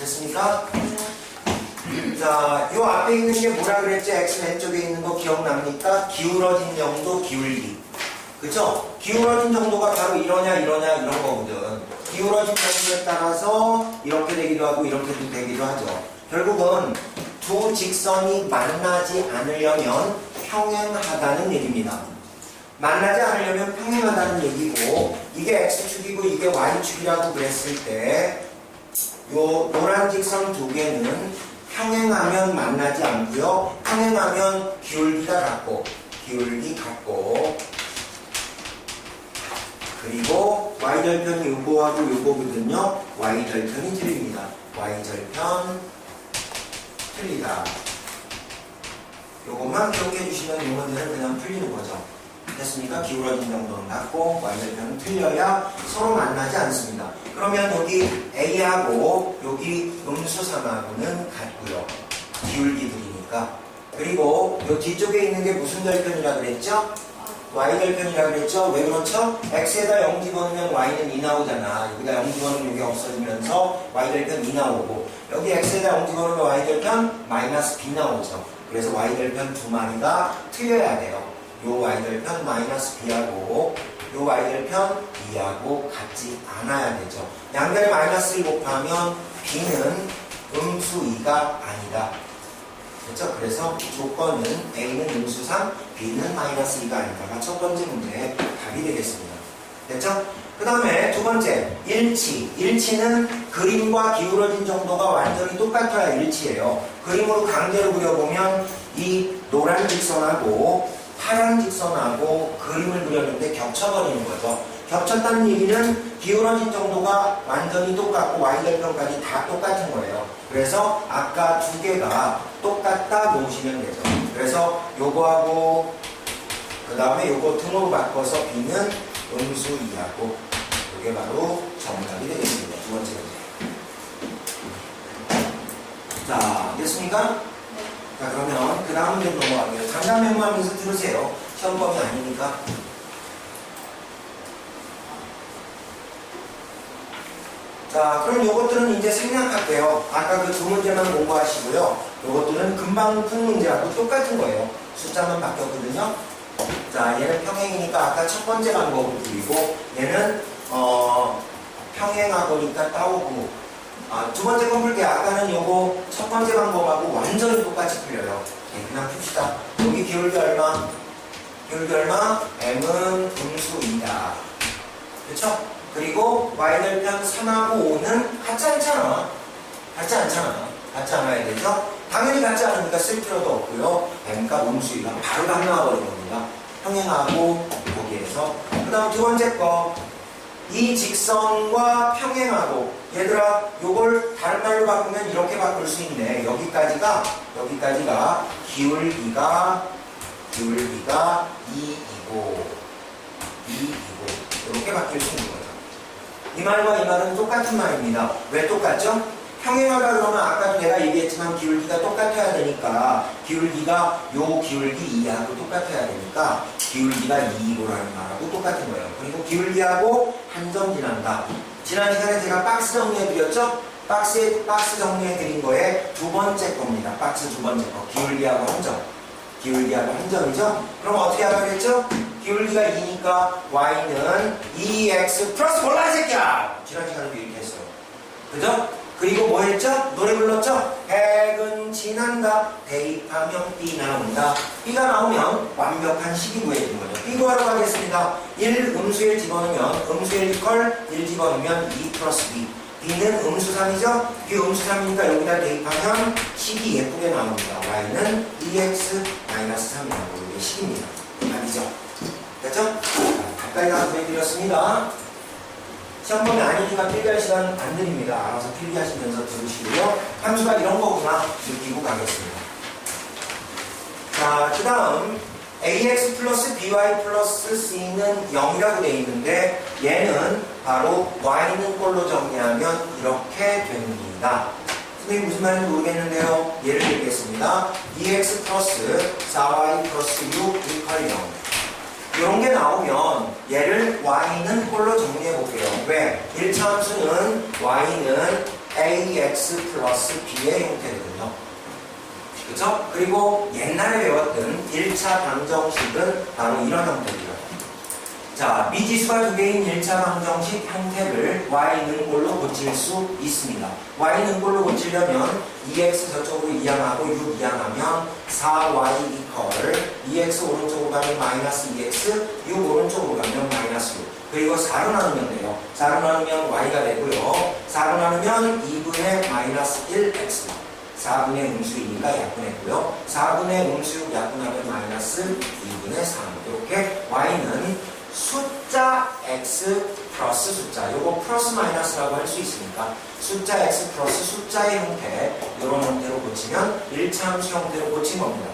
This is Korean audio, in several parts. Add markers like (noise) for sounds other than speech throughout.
됐습니까? 자, 요 앞에 있는 게 뭐라 그랬죠? X 왼쪽에 있는 거 기억납니까? 기울어진 정도, 기울기. 그쵸? 기울어진 정도가 바로 이러냐, 이러냐, 이런 거거든. 기울어진 정도에 따라서 이렇게 되기도 하고, 이렇게도 되기도 하죠. 결국은 두 직선이 만나지 않으려면 평행하다는 얘기입니다. 만나지 않으려면 평행하다는 얘기고, 이게 X축이고, 이게 Y축이라고 그랬을 때, 요 노란 직선 두 개는 평행하면 만나지 않고요. 평행하면 기울기가 같고 기울기 같고 그리고 y절편이 요거하고 요거거든요. y절편이 틀립니다. y절편 틀리다. 요것만 기억해 주시면 이 문제는 그냥 풀리는 거죠. 됐습니까? 기울어진 정도는 같고 y절편은 틀려야 서로 만나지 않습니다. 그러면 여기 A하고 여기 음수삼하고는 같고요. 기울기들이니까. 그리고 요 뒤쪽에 있는 게 무슨 절편이라 그랬죠? y절편이라 그랬죠? 왜 그렇죠? x에다 0 집어넣으면 y는 2 나오잖아. 여기다 0 집어넣으면 여기 없어지면서 y절편 2 나오고 여기 x에다 0 집어넣으면 y절편 마이너스 b 나오죠. 그래서 y절편 두 마리가 틀려야 돼요. 요 y절편 마이너스 b하고 요 y절편 2하고 같지 않아야 되죠. 양변에 마이너스를 곱하면 b는 음수 2가 아니다. 그렇죠? 그래서 조건은 A는 음수 3, B는 마이너스 2가 아니다가 첫 번째 문제의 답이 되겠습니다. 됐죠? 그 다음에 두 번째, 일치. 일치는 그림과 기울어진 정도가 완전히 똑같아야 일치예요. 그림으로 강제로 그려보면 이 노란 직선하고 파란 직선하고 그림을 그렸는데 겹쳐버리는 거죠. 겹쳤다는 얘기는 기울어진 정도가 완전히 똑같고 y절편까지 다 똑같은 거예요. 그래서 아까 두 개가 똑같다 놓으시면 되죠. 그래서 요거하고 그 다음에 요거 등으로 바꿔서 b는 음수 2하고 이게 바로 정답이 되겠습니다. 두 번째 문제. 자, 됐습니까? 자, 그러면 그 다음 문제 넘어가고요. 잠깐 메모하면서 들으세요. 시험범위 아니니까. 자, 그럼 요것들은 이제 생략할게요. 아까 그 두 문제만 공부하시고요. 요것들은 금방 푼 문제하고 똑같은 거예요. 숫자만 바뀌었거든요. 자, 얘는 평행이니까 아까 첫 번째 방법을 드리고, 얘는, 어, 평행하고니까 따오고, 아, 두 번째 건 풀게. 아까는 요거 첫 번째 방법하고 완전히 똑같이 풀려요. 네, 그냥 풉시다. 여기 기울기 얼마? 기울기 얼마? m은 분수 2다. 그쵸? 그리고 y절편 3하고 5는 같지 않잖아. 같지 않잖아. 같지 않아야 되죠? 당연히 같지 않으니까 쓸 필요도 없고요. m가 음수이가 바로 다 나와버린 겁니다. 평행하고 거기에서. 그 다음 두 번째 거. 이 직선과 평행하고 얘들아 요걸 다른 말로 바꾸면 이렇게 바꿀 수 있네. 여기까지가 여기까지가 기울기가 기울기가 2이고 2이고 이렇게 바뀔 수 있는 거죠. 이 말과 이 말은 똑같은 말입니다. 왜 똑같죠? 평행하다 그러면 아까도 내가 얘기했지만 기울기가 똑같아야 되니까 기울기가 요 기울기 2하고 똑같아야 되니까 기울기가 2이고라는 말하고 똑같은 거예요. 그리고 기울기하고 한점 지난다. 지난 시간에 제가 박스 정리해드렸죠? 박스에 박스 정리해드린 거에 두 번째 겁니다. 박스 두 번째 거. 기울기하고 한 점. 기울기하고 한 점이죠? 그럼 어떻게 하라겠죠? 기울기가 2니까 y는 2x 플러스 몰라 이 새끼야! 지난 시간에도 이렇게 했어요. 그죠? 그리고 뭐 했죠? 노래 불렀죠? 해근 지난다 대입하면 B 나온다 B가 나오면 완벽한 식이 구해지는 거죠 B 구하러 가겠습니다 1 음수에 집어넣으면 음수에 1컬 1 집어넣으면 2 플러스 B B는 음수 3이죠? B 음수 3이니까 여기다 대입하면 식이 예쁘게 나옵니다 Y는 2X 마이너스 3이 나오고 이게 식입니다 아니죠? 됐죠? 자, 가까이 가서 보여드렸습니다 시험범위 아니니까 필기할 시간 안 드립니다. 알아서 필기하시면서 들으시고요. 함수가 이런 거구나 느끼고 가겠습니다. 자, 그 다음 ax 플러스 by 플러스 c는 0이라고 되어 있는데 얘는 바로 y는 꼴로 정리하면 이렇게 됩니다. 선생님 무슨 말인지 모르겠는데요. 예를 들겠습니다. 2x 플러스 4y 플러스 6 이퀄 0 이런 게 나오면 얘를 y는 꼴로 정리해 볼게요. 왜? 1차 함수는 y는 2x 플러스 b의 형태거든요. 그죠? 그리고 옛날에 배웠던 1차 방정식은 바로 이런 형태고요. 자, 미지수가 두 개인 1차 방정식 형태를 y 능골로 고칠 수 있습니다. y 능골로 고치려면 2x 저쪽으로 이항하고 6 이항하면 4y 이퀄 2x 오른쪽으로 가면 마이너스 2x 6 오른쪽으로 가면 마이너스 6 그리고 4로 나누면 돼요. 4로 나누면 y가 되고요. 4로 나누면 2분의 마이너스 1x 4분의 음수이니까 약분했고요. 4분의 음수 약분하면 마이너스 2분의 3 이렇게 y는 숫자 x 플러스 숫자 요거 플러스 마이너스라고 할 수 있으니까 숫자 x 플러스 숫자의 형태 이런 형태로 고치면 1차함수 형태로 고친 겁니다.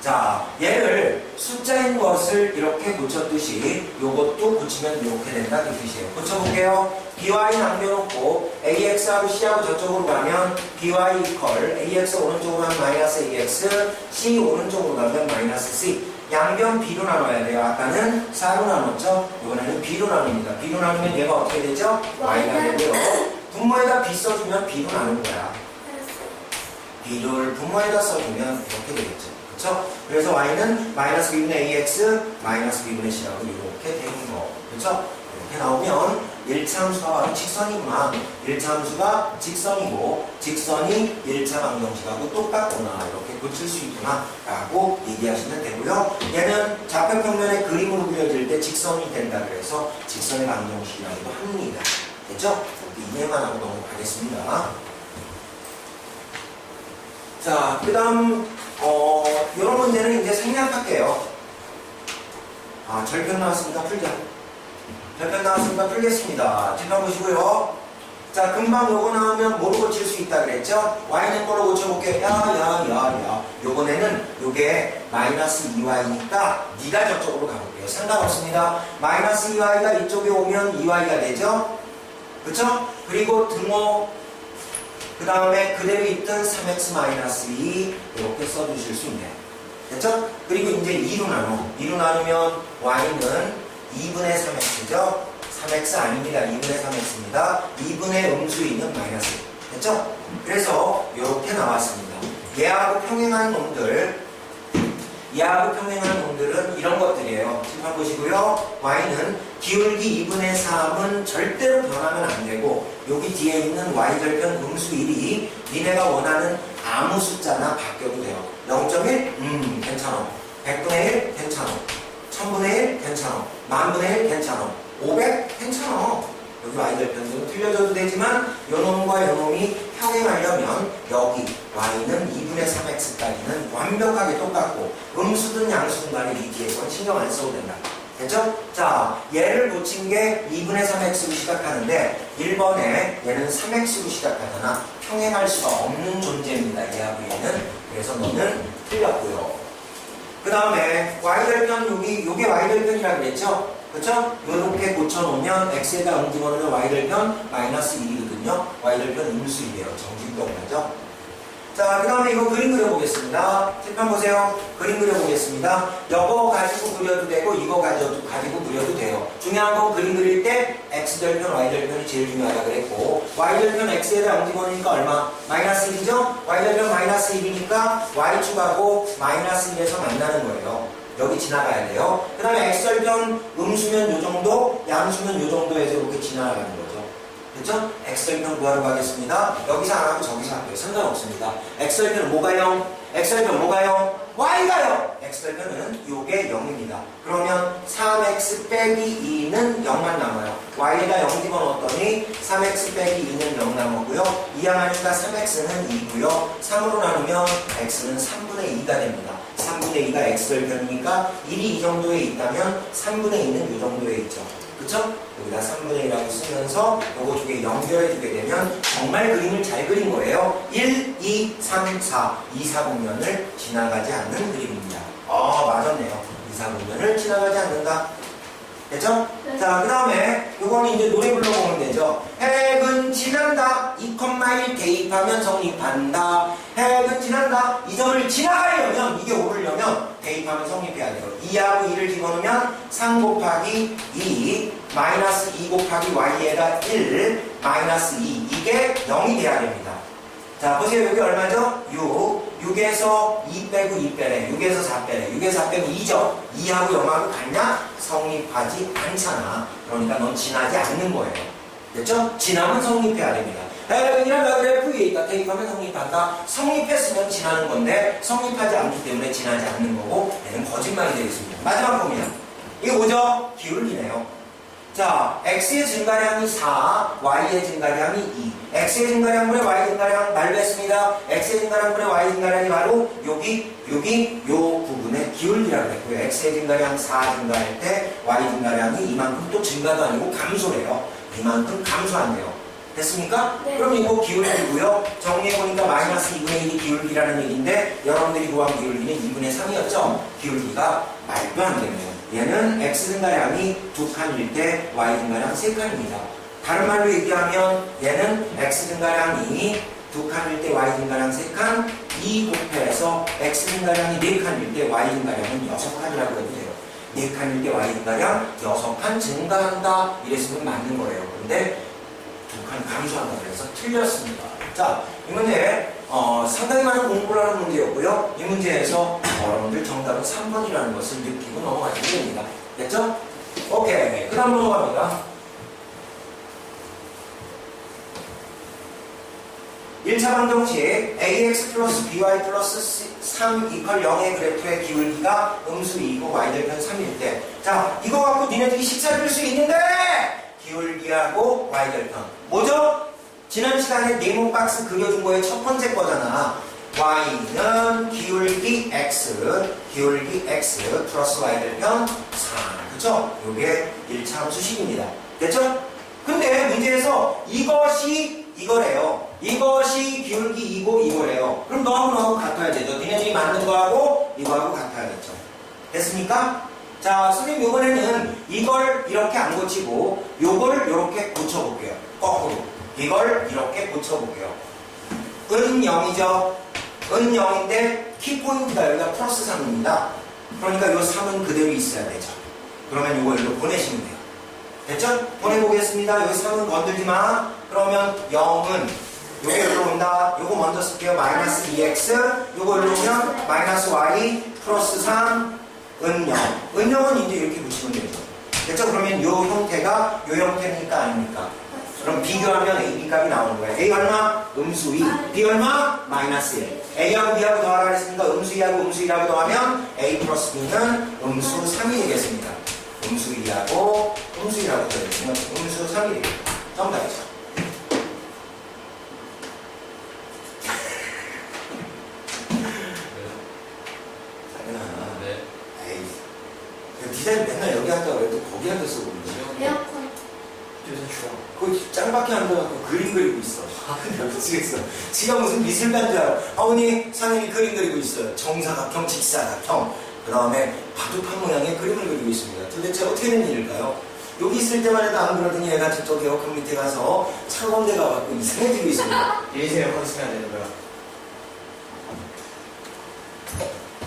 자, 얘를 숫자인 것을 이렇게 고쳤듯이 요것도 고치면 이렇게 된다 그 뜻이에요. 고쳐볼게요. by 남겨놓고 ax하고 c하고 저쪽으로 가면 by 이퀄 ax 오른쪽으로 가면 마이너스 ax c 오른쪽으로 가면 마이너스 c 양변 b로 나눠야 돼요. 아까는 4로 나눴죠? 이번에는 b로 나눕니다. b로 나누면 얘가 어떻게 되죠? y가 되고요. 분모에다 b 써주면 b로 나눈 거야. b를 분모에다 써주면 이렇게 되겠죠. 그렇죠? 그래서 y는 마이너스 b분의 ax 마이너스 b분의 c라고 이렇게 되는 거. 그렇죠? 이렇게 나오면 1차 함수가 바로 직선이구나. 1차 함수가 직선이고 직선이 1차 방정식하고 똑같구나. 이렇게 고칠 수 있구나. 라고 얘기하시면 되고요. 얘는 좌표평면의 그림으로 그려질 때 직선이 된다 그래서 직선의 방정식이라고도 합니다. 됐죠? 이해만 하고 넘어가겠습니다. 자, 그 다음, 어, 이런 문제는 이제 생략할게요. 아, 절편 나왔으니까 풀자. 절편 나왔으니까 풀겠습니다. 뒷판 보시고요. 자, 금방 요거 나오면 뭐로 고칠 수 있다 그랬죠? y는 거로 고쳐볼게요. 야, 야, 야, 야. 요번에는 요게 마이너스 2y니까 네가 저쪽으로 가볼게요. 상관없습니다. 마이너스 2y가 이쪽에 오면 2y가 되죠? 그쵸? 그리고 등호 그 다음에 그대로 있던 3x-2 이렇게 써주실 수 있네요. 됐죠? 그리고 이제 2로 나눠. 2로 나누면 y는 2분의 3x죠? 3x 아닙니다. 2분의 3x입니다. 2분의 음수 있는 마이너스. 됐죠? 그래서 이렇게 나왔습니다. 얘하고 평행한 놈들, 얘하고 평행한 놈들은 이런 것들이에요. 칠판 보시고요. y는 기울기 2분의 3은 절대로 변하면 안 되고 여기 뒤에 있는 y절편 음수 1이 니네가 원하는 아무 숫자나 바뀌어도 돼요. 0.1? 음 괜찮아. 100분의 1? 괜찮아. 1000분의 1? 괜찮아. 만분의 1? 괜찮아. 500? 괜찮아. 여기 y절편도 틀려져도 되지만 요놈과 요놈이 평행하려면 여기 y는 2분의 3x까지는 완벽하게 똑같고 음수든 양수든 간에 건 신경 안 써도 된다. 됐죠? 자, 얘를 고친 게 2분의 3x로 시작하는데 1번에 얘는 3x로 시작하잖아. 평행할 수가 없는 존재입니다. 얘하고 얘는. 그래서 너는 틀렸고요. 그 다음에 y절편 여기 요게 y절편이라 그랬죠? 그쵸? 이렇게 고쳐놓으면 x에다 응집어넣으면 y절편 마이너스 1이거든요. y절편 음수이래요. 정직동사죠. 자, 그 다음에 이거 그림 그려보겠습니다. 칠판 보세요. 그림 그려보겠습니다. 이거 가지고 그려도 되고 이거 가지고, 가지고 그려도 돼요. 중요한 건 그림 그릴 때 x절편, y절편이 제일 중요하다 그랬고 y절편 x에다 응집어넣으니까 얼마? 마이너스 1이죠? y절편 마이너스 1이니까 y축하고 마이너스 1에서 만나는 거예요. 여기 지나가야 돼요. 그 다음에 x절편 음수면 요 정도, 양수면 요 정도에서 이렇게 지나가는 거죠. 그죠? x절편 구하러 가겠습니다. 여기서 안 하고 저기서 할게요. 상관없습니다. x절편은 뭐가 0? x절편 뭐가 0? y가 0! x절편은 요게 0입니다. 그러면 3x 빼기 2는 0만 남아요. y에다 0 집어넣었더니 3x 빼기 2는 0 남았고요. 이항하니까 3x는 2고요. 3으로 나누면 x는 3분의 2가 됩니다. 3분의 2가 x절편이니까 1이 이 정도에 있다면 3분의 2는 이 정도에 있죠. 그쵸? 여기다 3분의 1이라고 쓰면서 요거 두 개 연결해 주게 되면 정말 그림을 잘 그린 거예요. 1, 2, 3, 4. 2, 4 국면을 지나가지 않는 그림입니다. 어, 맞았네요. 2, 4 국면을 지나가지 않는다. 됐죠? 네. 자, 그 다음에 요거는 이제 노래 불러보면 되죠. 핵은 지난다. 2,1 대입하면 성립한다. 핵은 지난다. 이 점을 지나가려면, 이게 오르려면 대입하면 성립해야 돼요. 2하고 2를 집어넣으면 3 곱하기 2, 마이너스 2 곱하기 y에다 1, 마이너스 2, 이게 0이 돼야 됩니다. 자, 보세요. 여기 얼마죠? 6. 6에서 2 빼고 2 빼래. 6에서 4 빼래. 6에서 4 빼고 2죠. 2하고 0하고 같냐? 성립하지 않잖아. 그러니까 넌 지나지 않는 거예요. 됐죠? 지나면 성립해야 됩니다. 에이랑 나그래 V에 있다. 대입하면 성립한다. 성립했으면 지나는 건데 성립하지 않기 때문에 지나지 않는 거고 얘는 거짓말이 되겠습니다. 마지막 봅니다. 이게 뭐죠? 기울기네요. 자, x의 증가량이 4, y의 증가량이 2. x의 증가량분의 y 증가량 말했습니다. x의 증가량분의 y 증가량이 바로 여기, 여기, 요 부분의 기울기라고 했고요. x의 증가량 4 증가할 때 y 증가량이 이만큼 또 증가도 아니고 감소래요. 이만큼 감소한대요. 됐습니까? 네. 그럼 이거 기울기고요. 정리해보니까 마이너스 2분의 1이 기울기라는 얘기인데 여러분들이 구한 기울기는 2분의 3이었죠? 기울기가 말도 안 되네요. 얘는 x 증가량이 두 칸일 때 y 증가량 세 칸입니다. 다른 말로 얘기하면 얘는 x 증가량이 두 칸일 때 y 증가량 세 칸, 2 곱해서 x 증가량이 네 칸일 때 y 증가량은 여섯 칸이라고 해도 돼요. 네 칸일 때 y 증가량 여섯 칸 증가한다 이랬으면 맞는 거예요. 근데 두칸 감소한다 그래서 틀렸습니다. 자, 이 문제 어, 상당히 많은 공부를 하는 문제였고요. 이 문제에서 여러분들 정답은 3번이라는 것을 느끼고 넘어가시면 됩니다. 됐죠? 오케이. 그 다음 넘어갑니다. 1차 방정식 ax 플러스 by 플러스 3 이퀄 0의 그래프의 기울기가 음수 2고 y절편 3일 때. 자, 이거 갖고 니네들이 식사 줄수 있는데 기울기하고 y절편. 뭐죠? 지난 시간에 네모 박스 그려준 거의 첫 번째 거잖아. y는 기울기 x, 기울기 x 플러스 y절편 4. 그쵸? 요게 1차 함수식입니다. 됐죠? 근데 문제에서 이것이 이거래요. 이것이 기울기 2고 이거래요. 그럼 너하고 같아야 되죠. 니네들이 만든 거하고 이거하고 같아야겠죠. 됐습니까? 자, 선생님 이번에는 이걸 이렇게 안 고치고 요걸 이렇게 고쳐볼게요. 거꾸로. 이걸 이렇게 고쳐볼게요. 은 0이죠. 은 0인데 키포인트가 여기가 플러스 3입니다. 그러니까 요 3은 그대로 있어야 되죠. 그러면 요거 일로 보내시면 돼요. 됐죠? 보내보겠습니다. 여기 3은 건들지 마. 그러면 0은 요게 여기로 온다. 요거 먼저 쓸게요. 마이너스 2x. 요거 여기로 오면 마이너스 y 플러스 3은 0. 은 0은 이제 이렇게 붙이면 되죠. 됐죠? 그러면 요 형태가 요 형태니까 아닙니까? 그럼 비교하면 A, 값이 나오는 거예요. A 얼마? 음수 2. B 얼마? 마이너스 1. A하고 B하고 더하라 그랬으니까 음수 2하고 음수 1하고 더하면 A 플러스 B는 음수 3이 되겠습니다. 음수 2하고 음수 1하고 더해주면 음수 3이 되겠다. 정답이죠. 자기나, 네. 에이. 그 디자인 맨날 여기 한다고 그래도 거기 앉아서 그러지. 에어컨. 요새 추워. 거기 짱밖에 앉아갖고 그림 그리고 있어. 아, 미치겠어. 지가 무슨 미술가인 줄 알아. 아버님, 상님이 그림 그리고 있어요. 정사각형, 직사각형. 그 다음에 바둑판 모양의 그림을 그리고 있습니다. 도대체 어떻게 된 일일까요? 여기 있을 때만 해도 안 그러더니 얘가 저쪽 에어컨 밑에 가서 차가운 데 가갖고 이상해지고 있습니다. (laughs) 예세 에어컨 쓰면 안 되는 거야.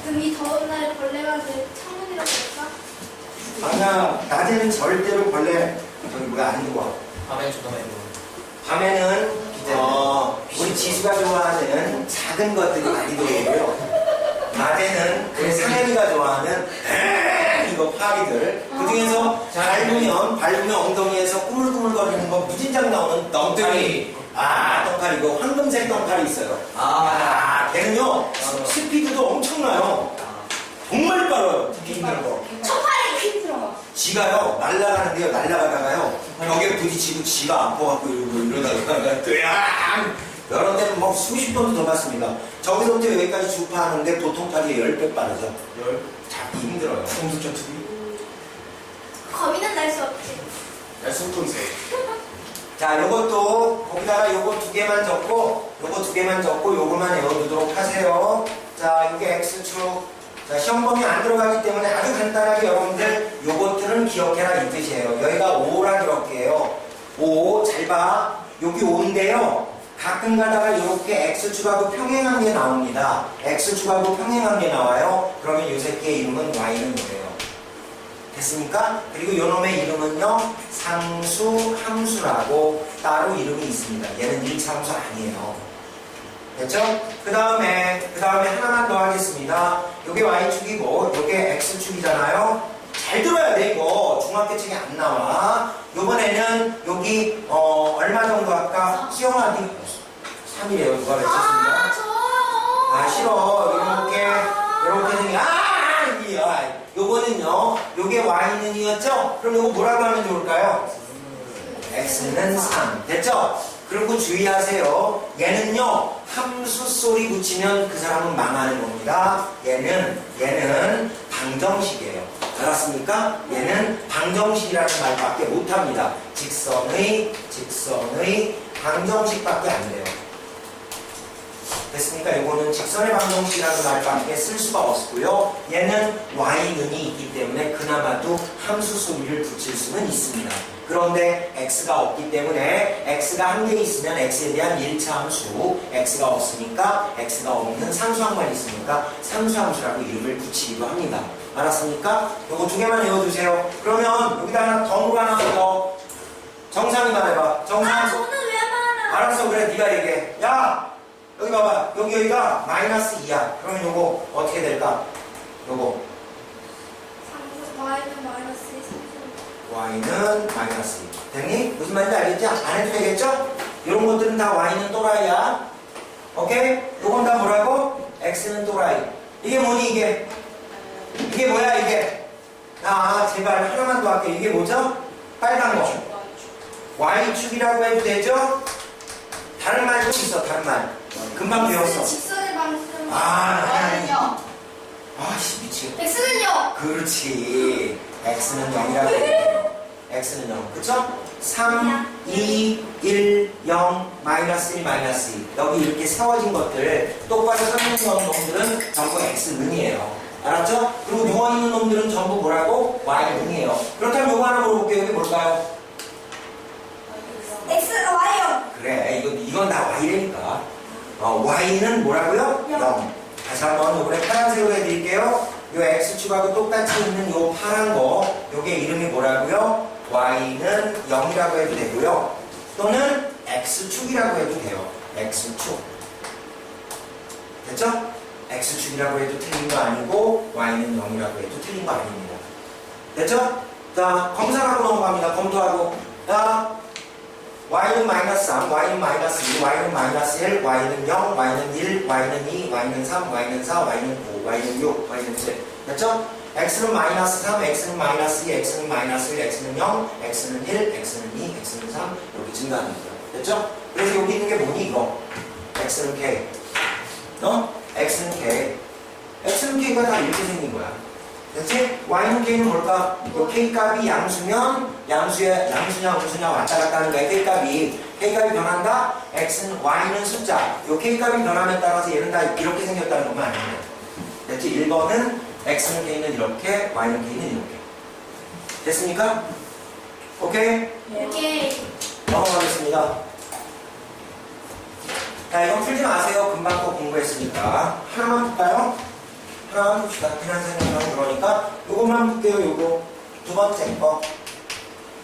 그럼 이 더운 날에 벌레가 내 창문이라고 할까? 아니야, 낮에는 절대로 벌레, 저기 뭐야, 안 들어와. 밤에 조금만. 밤에는 어, 우리 지수가 좋아하는 작은 것들이 많이 들어오고요. 낮에는 그 상현이가 좋아하는 이거 파리들 그 중에서 밟으면 밟으면 엉덩이에서 꾸물꾸물거리는 거 무진장 나오는 덩카리 아 덩카리 이거 황금색 덩카리 있어요. 아. 아 걔는요 맞아. 스피드도 엄청나요. 정말 빠르요. 특히 힘든 거. 초파리. 지가요 날아가는데요 날아가다가요 벽에 부딪히고 지가 아파갖고 이러고 이러다가 뜨양 여러 때는 뭐 수십 번도 더 봤습니다 저기서부터 여기까지 주파하는데 보통 팔이 10배 빠르죠 열. 잡기 힘들어요 공수전 투기. 거미는 날 수 없지. 날숨통새. (laughs) 자 요것도 거기다가 요거 두 개만 적고 요거 두 개만 적고 요거만 외워두도록 하세요 자 이게 X축 자 시험 범위 안 들어가기 때문에 아주 간단하게 여러분들 요것들은 기억해라 이 뜻이에요 여기가 5라 그럴게요 5 잘 봐 여기 5인데요 가끔 가다가 이렇게 X축하고 평행한 게 나옵니다 X축하고 평행한 게 나와요 그러면 요 새끼의 이름은 Y는 뭐예요? 됐습니까? 그리고 요놈의 이름은요 상수 함수라고 따로 이름이 있습니다. 얘는 1차 함수 아니에요. 됐죠? 그 다음에 그 다음에 하나만 더 하겠습니다. 요게 y축이고 요게 x축이잖아요. 잘 들어야 돼 이거 중학교 책에 안 나와. 요번에는 여기 어 얼마 정도 할까? 수영아 니 3이래요 누가 외쳤습니다. 아, 저. 아 싫어 이렇게 이렇게 생긴 아 이야 요거는요 요게 y는 이었죠? 그럼 요거 뭐라고 하면 좋을까요? x는 3 됐죠? 그리고 주의하세요 얘는요 함수 소리 붙이면 그 사람은 망하는 겁니다 얘는 얘는 방정식이에요 알았습니까? 얘는 방정식이라는 말밖에 못합니다 직선의 직선의 방정식밖에 안 돼요 됐습니까? 이거는 직선의 방정식이라는 말밖에 쓸 수가 없고요. 얘는 y는이 있기 때문에 그나마도 함수 소리를 붙일 수는 있습니다. 그런데 x가 없기 때문에 x가 한 개 있으면 x에 대한 1차 함수, x가 없으니까 x가 없는 상수항만 있으니까 상수함수라고 이름을 붙이기도 합니다. 알았습니까? 요거 두 개만 외워두세요. 그러면 여기다 하나 더 하나 더 정상이 말해봐. 아, 정상수. 저는 왜 말아? 알았어 그래 네가 얘기해 야 여기 봐봐 여기 여기가 마이너스 2야 그러면 요거 어떻게 될까 요거 상수 y는 마이너스 3. Y는 마이너스 2 됐니? 무슨 말인지 알겠지? 안 해도 되겠죠? 이런 것들은 다 y는 또라이야 오케이? 요건 다 뭐라고? x는 또라이 이게 뭐니 이게 이게 뭐야 이게 아 제발 하나만 더 할게 이게 뭐죠? 빨간 거 y축이라고 해도 되죠? 다른 말좀 있어 다른 말 금방 배웠어 직선의 방수. 아, y는요. 아씨 미치겠다 x는요. 그렇지 x는 0이라고 해요 x는 0 그쵸? 3, 2, 1, 0, 마이너스 1, 마이너스 2 여기 이렇게 세워진 것들 똑바로 설명해놓은 놈들은 전부 x는이에요 알았죠? 그리고 누워 있는 놈들은 전부 뭐라고? y는이에요 그렇다면 요거 하나 물어볼게요 이게 뭘까요? x y요. 그래 이거, 이건 다 y라니까 어, y는 뭐라고요? 영. 0 다시 한번 요번에 파란색으로 해드릴게요 요 x축하고 똑같이 있는 요 파란 거 요게 이름이 뭐라고요? Y는 0이라고 해도 되고요. 또는 x축이라고 해도 돼요. x축. 됐죠? x축이라고 해도 틀린 거 아니고 y는 0이라고 해도 틀린 거 아닙니다. 됐죠? 자 검사하고 넘어갑니다. 검토하고. 자 y는 마이너스 3, y는 마이너스 2, y는 마이너스 1, y는 0, y는 1, y는 2, y는 3, y는 4, y는 5, y는 6, y는 7 됐죠? X는 마이너스 3, x는 마이너스 2, x는 마이너스 1, x는 0, x는 1, x는 2, x는 3 이렇게 증가합니다 됐죠? 그래서 여기 있는 게 뭐니 이거? x는 k 어? x는 k x는 k가 다 이렇게 생긴 거야 됐지? y는 k는 뭘까? 요 k 값이 양수면 양수의 양수냐 음수냐 왔다 갔다 하는 거야 k 값이 k 값이 변한다 x는 y는 숫자 요 k 값이 변함에 따라서 얘는 다 이렇게 생겼다는 것만 아니면 됐지? 1번은 x는 k는 이렇게 y는 k는 이렇게 됐습니까? 오케이? 오케이. 넘어가겠습니다 자 이건 풀지 마세요 금방 또 공부했으니까 하나만 볼까요? 하나만 봅시다 그냥 생각하면 그러니까 요거만 볼게요 요거 두 번째 거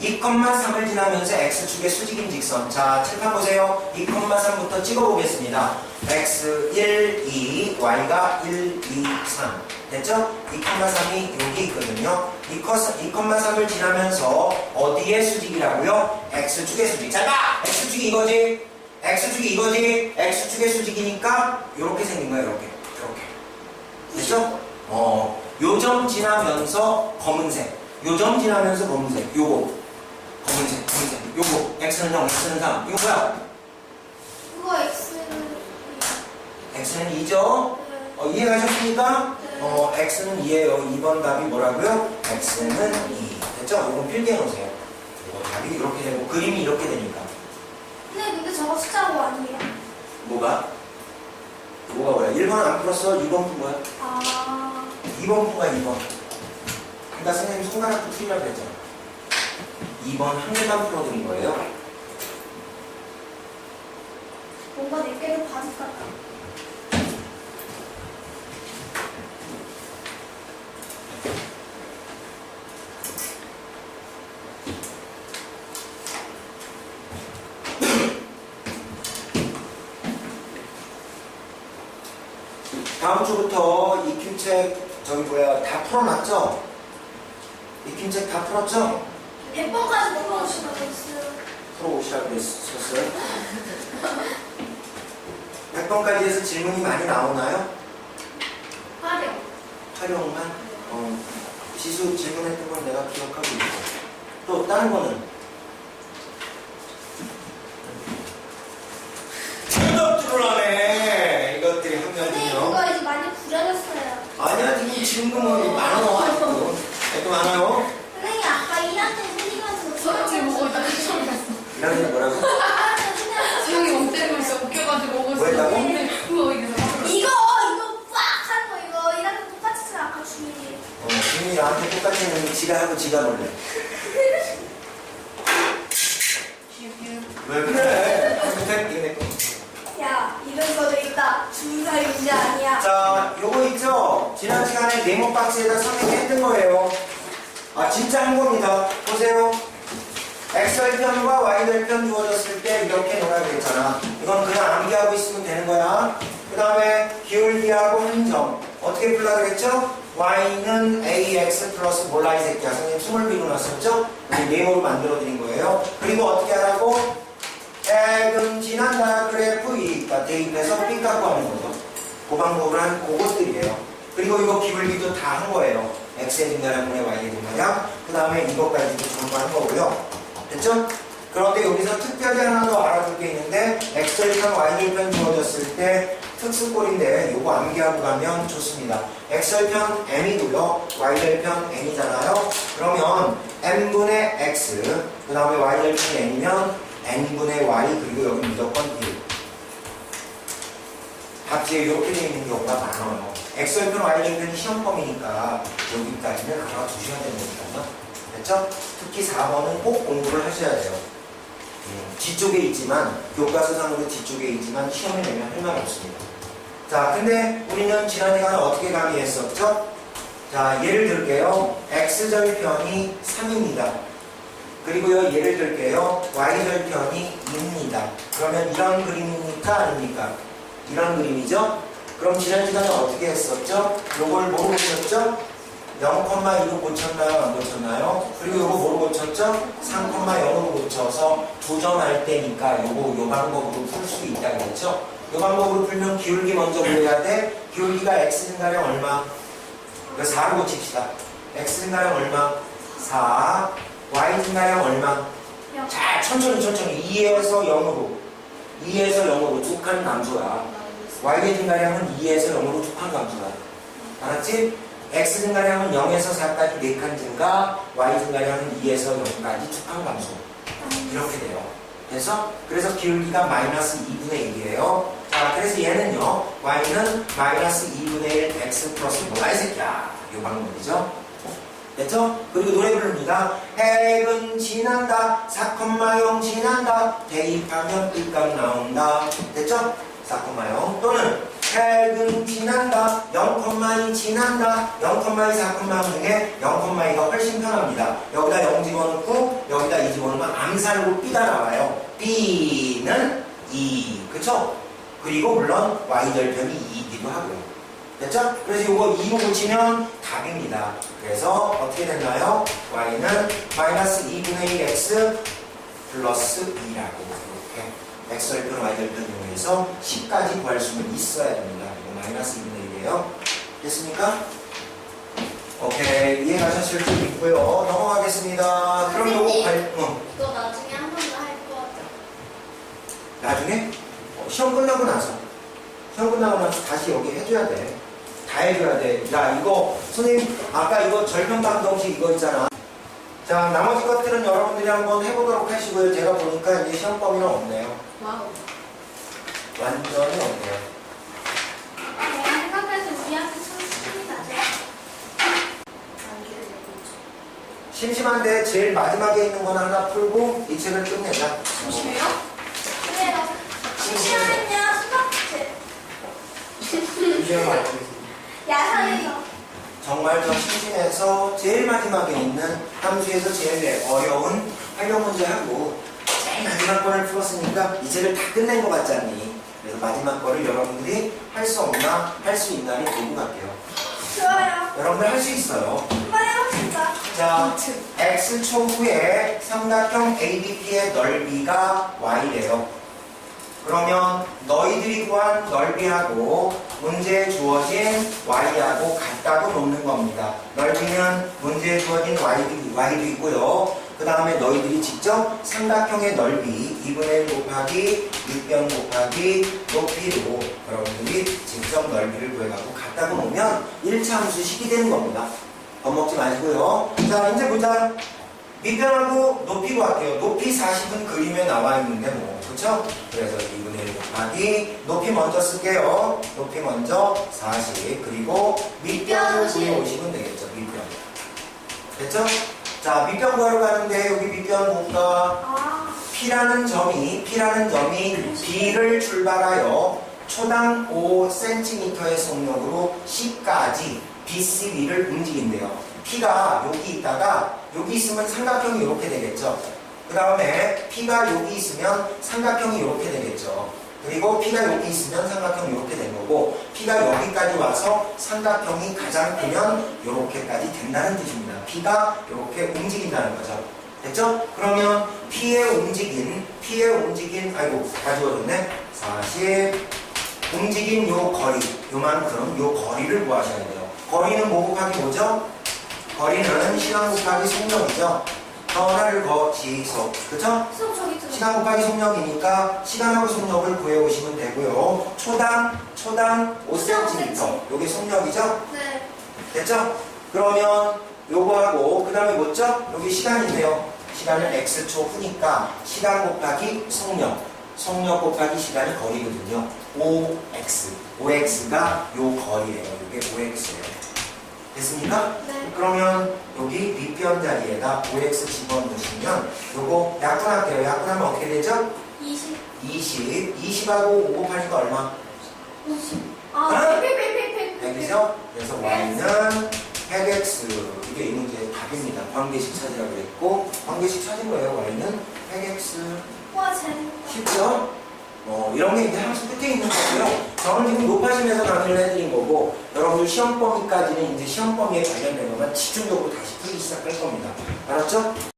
2,3을 지나면서 x축의 수직인 직선. 자 칠판 보세요. 2,3부터 찍어보겠습니다. X 1, 2, y가 1, 2, 3 됐죠? 2,3이 여기 있거든요. 2,3을 지나면서 어디의 수직이라고요? x축의 수직. 잘 봐! x축이 이거지. X축이 이거지. X축의 수직이니까 이렇게 생긴 거야 이렇게. 이렇게. 됐죠? 어, 요점 지나면서 검은색. 요점 지나면서 검은색. 요거 검은색 검은색 요거 x는 0 x는 3 이거 뭐야? 그거 x는. x는 2죠? 어, 이해가셨습니까? 어, x는 2예요 2번 답이 뭐라고요? x는 2 됐죠? 이거 필기해 놓으세요 이거 답이 이렇게 되고 그림이 이렇게 되니까 근데 근데 저거 숫자고 아니에요? 뭐가? 뭐가 뭐야? 1번 안 풀었어? 2번 푼 거야? 아. 2번 푼 거야 2번 그러니까 선생님 손가락도 풀이라고 했잖아 2번 한 개만 풀어둔 거예요. 뭔가 내게도 바둑 같다. 다음 주부터 이큐책 저기 뭐야 다 풀어놨죠? 이큐책 다 풀었죠? 100번까지 풀어오시라고 했어요. 풀어오시라고 했었어요? 100번까지 해서 질문이 많이 나오나요? 화려. 활용만? 어, 지수 질문했던 건 내가 기억하고 있고 또 다른 거는? 정답들을 하네 이것들이 한 선생님 가지요 그거 이제 많이 구려졌어요. 아니야 지금 질문이 많아 많아요 가지고 오고. 뭐 했다고? 그거 이래서 이거 이거 빡 하는 거 이거 1학년 똑같이 했어요 아까 주민이. 어, 지민이 나한테 똑같이 했는데 지가 하고 지가 놀래 왜 그래? 컴퓨터 이거 내 거. 야 이런 거도 있다. 중사 문제 아니야. 자, 요거 있죠? 지난 시간에 네모 박스에다 선생님이 했던 거예요. 아, 진짜 한 겁니다. 보세요. X절편과 y절편 주어졌을 때 이렇게 놀아야 되잖아. 이건 그냥 암기하고 있으면 되는 거야. 그 다음에 기울기하고 한점. 어떻게 풀라 그랬죠? y는 ax 플러스 몰라 이 새끼야. 선생님 숨을 비워놨었죠? 네모로 만들어드린 거예요. 그리고 어떻게 하라고? 액은 지난다 그래프 이니까 대입해서 삐 깎고 하는 거죠. 그 방법을 한 그것들이에요. 그리고 이거 기울기도 다 한 거예요. x의 증가량분의 y의 증가량. 그 다음에 이것까지도 전부 한 거고요. 됐죠? 그런데 여기서 특별히 하나 더 알아둘 게 있는데 x절편 y절편 주어졌을 때 특수꼴인데 요거 암기하고 가면 좋습니다. x절편 m이고요. y절편 n이잖아요. 그러면 n분의 x 그 다음에 y절편 n이면 n분의 y 그리고 여기 무조건 1 답지에 이렇게 되어 있는 경우가 많아요. x절편 y절편이 시험 범위니까 여기까지는 알아두셔야 됩니다. 됐죠? 특히 4번은 꼭 공부를 하셔야 돼요. 음, 뒤쪽에 있지만 교과서상으로 뒤쪽에 있지만 시험에 내면 할 말 없습니다. 자, 근데 우리는 지난 시간에 어떻게 강의했었죠? 자, 예를 들게요. x절편이 3입니다. 그리고요, 예를 들게요. y절편이 2입니다. 그러면 이런 그림입니까? 아닙니까? 이런 그림이죠? 그럼 지난 시간에 어떻게 했었죠? 요걸 뭐로 고쳤죠? 0,2로 고쳤나요? 안 고쳤나요? 그리고 요거 뭐로 고쳤죠? 3,0로 고쳐서 두 점 할 때니까 요거 요 방법으로 풀 수 있다 그랬죠? 요 방법으로 풀면 기울기 먼저 구해야 돼. 기울기가 x 증가량 얼마? 그 4로 고칩시다. x 증가량 얼마? 4. y 증가량 얼마? 자, 천천히 천천히 2에서 0으로 2에서 0으로 쭉 하는 감소야. y의 증가량은 2에서 0으로 쭉 하는 감소야. 알았지? X 증가량은 0에서 4까지 4칸 증가, y 증가량은 2에서 0까지 쭉 하는 감소. 이렇게 돼요. 그래서 그래서 기울기가 마이너스 2분의 1이에요. 자, 그래서 얘는요, y는 마이너스 2분의 1 x 플러스 뭐야 이 새끼야. 이 방법이죠. 됐죠? 그리고 노래 부릅니다. 핵은 지난다. 4,0 지난다. 대입하면 삐값 나온다. 됐죠? 4,0 또는 핵은 지난다. 0,2 지난다. 0,2 4,0 중에 0,2가 훨씬 편합니다. 여기다 0 집어넣고 여기다 2 집어넣으면 암산으로 B가 나와요. B는 2. 그쵸? 그리고 물론 Y절편이 2이기도 하고요. 됐죠? 그래서 이거 2로 고치면 답입니다. 그래서 어떻게 됐나요? y는 마이너스 2분의 1 x 플러스 2라고 이렇게 x절편 y절편 이용해서 10까지 구할 수는 있어야 됩니다. 이거 마이너스 2분의 1이에요. 됐습니까? 오케이 이해가셨을 수 있고요. 넘어가겠습니다. 그럼 요거 갈, 어, 이거 나중에 한 번 더 할 거죠. 나중에 어, 시험 끝나고 나서 시험 끝나고 나서 다시 여기 해줘야 돼. 다 해줘야 돼. 야 이거 선생님 아까 이거 절편 방정식 이거 있잖아. 자 나머지 것들은 여러분들이 한번 해보도록 하시고요. 제가 보니까 이제 시험 범위는 없네요. 와우. 완전히 없네요. 내가 생각해서 우리한테 참 시키다죠. 심심한데 제일 마지막에 있는 거는 하나 풀고 이 책을 끝내자. 조심해요. 그래요. 심심하면요 알고 야상이요. 정말 더 심심해서 제일 마지막에 있는 함수에서 제일 어려운 활용 문제하고 제일 마지막 번을 풀었으니까 이 책을 다 끝낸 것 같지 않니? 그래서 마지막 거를 여러분들이 할 수 없나 할 수 있나를 보고 갈게요. 좋아요. 여러분들 할 수 있어요. 한번 해봅시다. 자, x 초후에 삼각형 ABP의 넓이가 y래요. 그러면 너희들이 구한 넓이하고 문제에 주어진 y하고 같다고 놓는 겁니다. 넓이는 문제에 주어진 y도, y도 있고요. 그 다음에 너희들이 직접 삼각형의 넓이 2분의 1 곱하기 밑변 곱하기 높이로 여러분들이 직접 넓이를 구해갖고 같다고 놓으면 1차 함수식이 되는 겁니다. 겁먹지 마시고요. 자, 이제 보자. 밑변하고 높이 구할게요. 높이 40은 그림에 나와 있는데 뭐, 그쵸? 그래서 2분의 1 곱하기 높이 먼저 쓸게요. 높이 먼저 40 그리고 밑변을 구해 오시면 되겠죠. 밑변. 됐죠? 자, 밑변 구하러 가는데 여기 밑변? 아, P라는 점이 P라는 점이 B를 출발하여 초당 5cm의 속력으로 C까지 BCB를 움직인대요. P가 여기 있다가 여기 있으면 삼각형이 이렇게 되겠죠. 그 다음에 P가 여기 있으면 삼각형이 이렇게 되겠죠. 그리고 P가 여기 있으면 삼각형이 이렇게 된 거고 P가 여기까지 와서 삼각형이 가장 크면 이렇게까지 된다는 뜻입니다. P가 이렇게 움직인다는 거죠. 됐죠? 그러면 P의 움직인, P의 움직인, 아이고, 가져오셨네? 40. 움직인 요 거리, 요만큼, 요 거리를 구하셔야 돼요. 거리는 뭐 곱하기 뭐죠? 거리는 시간 곱하기 속력이죠. 전화를 거지속, 그쵸? 시간 곱하기 속력이니까 시간하고 속력을 구해오시면 되고요. 초당, 초당 5cm. 요게 속력이죠? 네. 됐죠? 그러면 요거하고 그 다음에 뭐죠? 여기 시간인데요. 시간은 x초 후니까 시간 곱하기 속력 속력 곱하기 시간이 거리거든요. 5x 5x가 요 거리예요. 이게 5x예요. 됐습니까? 네. 그러면 여기 밑변 자리에다 5x 집어넣으시면 요거 약분할게요. 약분하면 어떻게 되죠? 20, 20 20하고 5 곱하니까 얼마? 50. 어? 아, 팩팩팩팩. 100이죠? 그래서 y는 100x 이게 이 문제의 답입니다. 관계식 찾으라고 그랬고 관계식 찾은 거예요. y는 100x 와, 재밌다. 쉽죠? 어, 이런 게 이제 항상 끝에 있는 거고요. 저는 지금 높아지면서 강의를 해드린 거고 여러분들 시험 범위까지는 이제 시험 범위에 관련된 것만 집중적으로 다시 풀기 시작할 겁니다. 알았죠?